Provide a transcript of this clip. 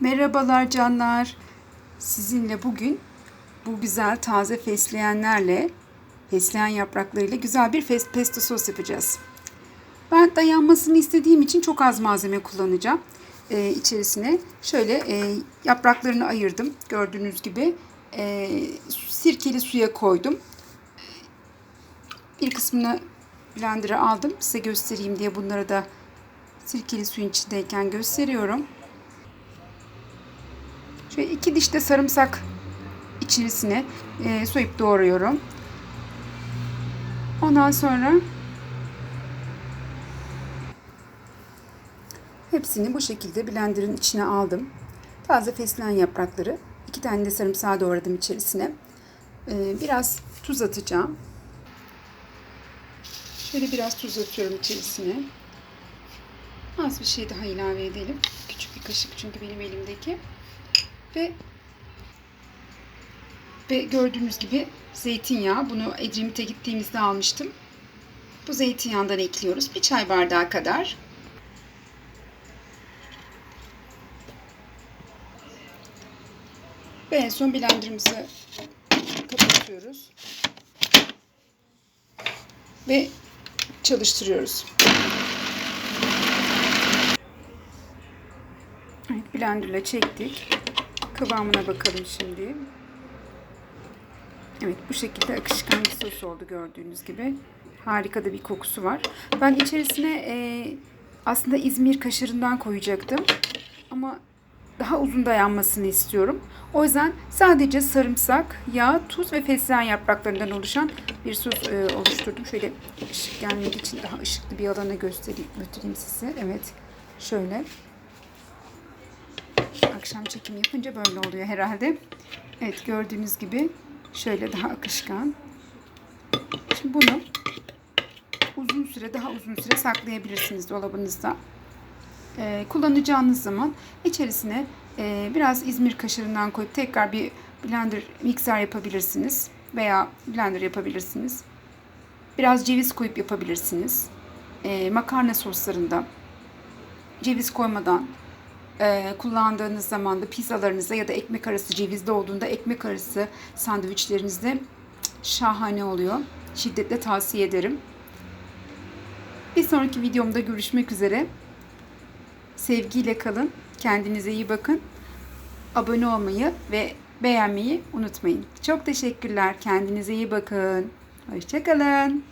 Merhabalar canlar. Sizinle bugün bu güzel taze fesleğenlerle, fesleğen yapraklarıyla güzel bir fes- pesto sos yapacağız. Ben dayanmasını istediğim için çok az malzeme kullanacağım. Ee, içerisine şöyle e, yapraklarını ayırdım. Gördüğünüz gibi e, sirkeli suya koydum. Bir kısmını blender'a aldım. Size göstereyim diye bunları da sirkeli suyun içindeyken gösteriyorum. Şöyle iki diş de sarımsak içerisine e, soyup doğruyorum. Ondan sonra hepsini bu şekilde blenderın içine aldım. Taze fesleğen yaprakları, iki tane de sarımsağı doğradım içerisine. E, biraz tuz atacağım. Şöyle biraz tuz atıyorum içerisine. Az bir şey daha ilave edelim. Küçük bir kaşık çünkü benim elimdeki. Ve ve gördüğünüz gibi zeytinyağı. Bunu Edremit'e gittiğimizde almıştım. Bu zeytinyağından ekliyoruz. Bir çay bardağı kadar. Ve en son blenderımızı kapatıyoruz. Ve çalıştırıyoruz. Evet, blenderla çektik. Kıvamına bakalım şimdi. Evet bu şekilde akışkan bir sos oldu gördüğünüz gibi. Harika da bir kokusu var. Ben içerisine e, aslında İzmir kaşarından koyacaktım. Ama daha uzun dayanmasını istiyorum. O yüzden sadece sarımsak, yağ, tuz ve fesleğen yapraklarından oluşan bir sos e, oluşturdum. Şöyle ışık gelmek için daha ışıklı bir alana göstereyim, götüreyim size. Evet şöyle akşam çekim yapınca böyle oluyor herhalde. Evet gördüğünüz gibi şöyle daha akışkan. Şimdi bunu uzun süre daha uzun süre saklayabilirsiniz dolabınızda. Ee, kullanacağınız zaman içerisine e, biraz İzmir kaşarından koyup tekrar bir blender mikser yapabilirsiniz veya blender yapabilirsiniz. Biraz ceviz koyup yapabilirsiniz. Ee, makarna soslarında ceviz koymadan e, kullandığınız zaman da pizzalarınızda ya da ekmek arası cevizli olduğunda ekmek arası sandviçlerinizde şahane oluyor. Şiddetle tavsiye ederim. Bir sonraki videomda görüşmek üzere. Sevgiyle kalın. Kendinize iyi bakın. Abone olmayı ve beğenmeyi unutmayın. Çok teşekkürler. Kendinize iyi bakın. Hoşçakalın.